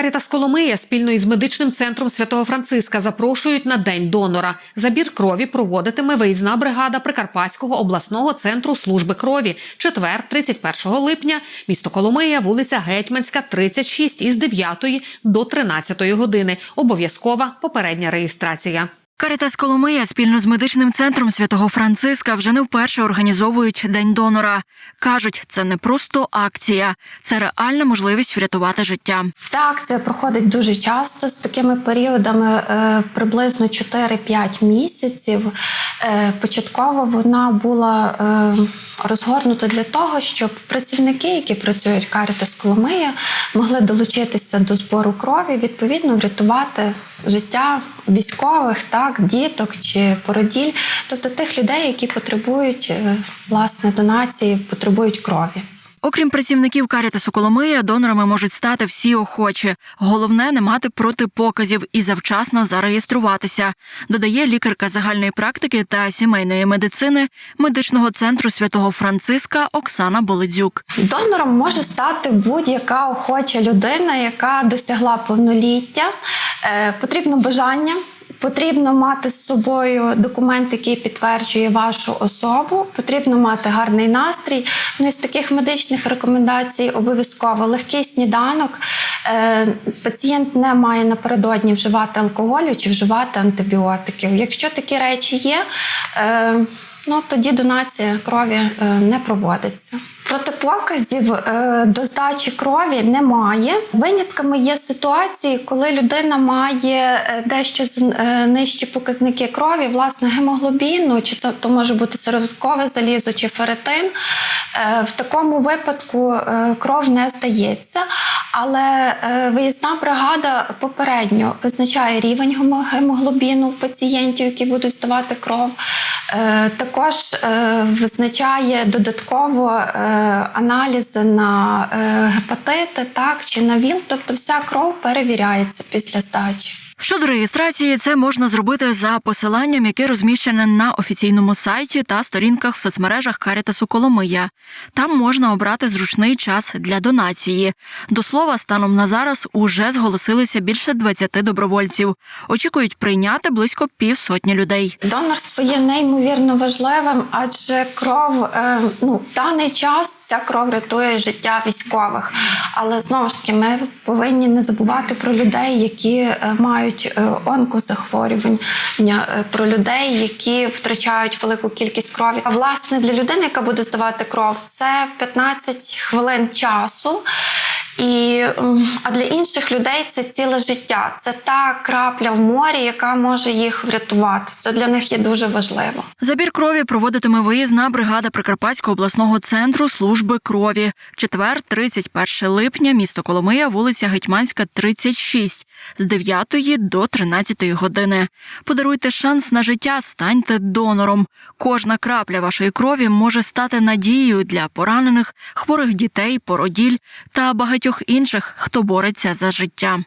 Карітас Коломия спільно із медичним центром Святого Франциска запрошують на день донора. Забір крові проводитиме виїзна бригада Прикарпатського обласного центру служби крові. Четвер, 31 липня, місто Коломия, вулиця Гетьманська, 36 із 9 до 13 години. Обов'язкова попередня реєстрація. Карітас Коломия спільно з медичним центром святого Франциска вже не вперше організовують день донора. кажуть, це не просто акція, це реальна можливість врятувати життя. Ця акція проходить дуже часто з такими періодами е, приблизно 4-5 місяців. Е, початково вона була е, розгорнута для того, щоб працівники, які працюють в Карітас Коломия, могли долучитися до збору крові, відповідно врятувати життя військових, так, діток чи породіль, тобто тих людей, які потребують е, власне донації, потребують крові. Окрім працівників Карітасу Коломия, донорами можуть стати всі охочі. Головне не мати протипоказів і завчасно зареєструватися, додає лікарка загальної практики та сімейної медицини медичного центру святого Франциска Оксана Боледзюк. Донором може стати будь-яка охоча людина, яка досягла повноліття. Е, потрібно бажання. Потрібно мати з собою документ, який підтверджує вашу особу. Потрібно мати гарний настрій. Ну і з таких медичних рекомендацій обов'язково легкий сніданок. Е, пацієнт не має напередодні вживати алкоголю чи вживати антибіотиків. Якщо такі речі є, е, ну тоді донація крові е, не проводиться. Протипоказів е, до здачі крові немає. Винятками є ситуації, коли людина має е, дещо е, нижчі показники крові, власне, гемоглобіну, чи це то може бути сироваткове залізо чи ферритин. Е, В такому випадку кров не здається. Але виїзна бригада попередньо визначає рівень гемоглобіну в пацієнтів, які будуть здавати кров. Е, Також е, визначає додатково е, аналізи на гепатити, так чи на ВІЛ, тобто вся кров перевіряється після здачі. Щодо реєстрації, це можна зробити за посиланням, яке розміщене на офіційному сайті та сторінках в соцмережах Карітасу Коломия. Там можна обрати зручний час для донації. До слова, станом на зараз уже зголосилися більше 20 добровольців. Очікують прийняти близько півсотні людей. Донорство є неймовірно важливим, адже кров е, ну, в даний час ця кров рятує життя військових. Але знову ж таки, ми повинні не забувати про людей, які е, мають е, онкозахворювання, е, про людей, які втрачають велику кількість крові. А власне для людини, яка буде здавати кров, це 15 хвилин часу. І, м, а для інших людей це ціле життя. Це та крапля в морі, яка може їх врятувати. То для них є дуже важливо. Забір крові проводитиме виїзна бригада Прикарпатського обласного центру служби крові. Четвер, 31 липня, місто Коломия, вулиця Гетьманська, 36, з 9 до 13 години. Подаруйте шанс на життя, станьте донором. Кожна крапля вашої крові може стати надією для поранених, хворих дітей, породіль та багатьох інших, хто бореться за життя.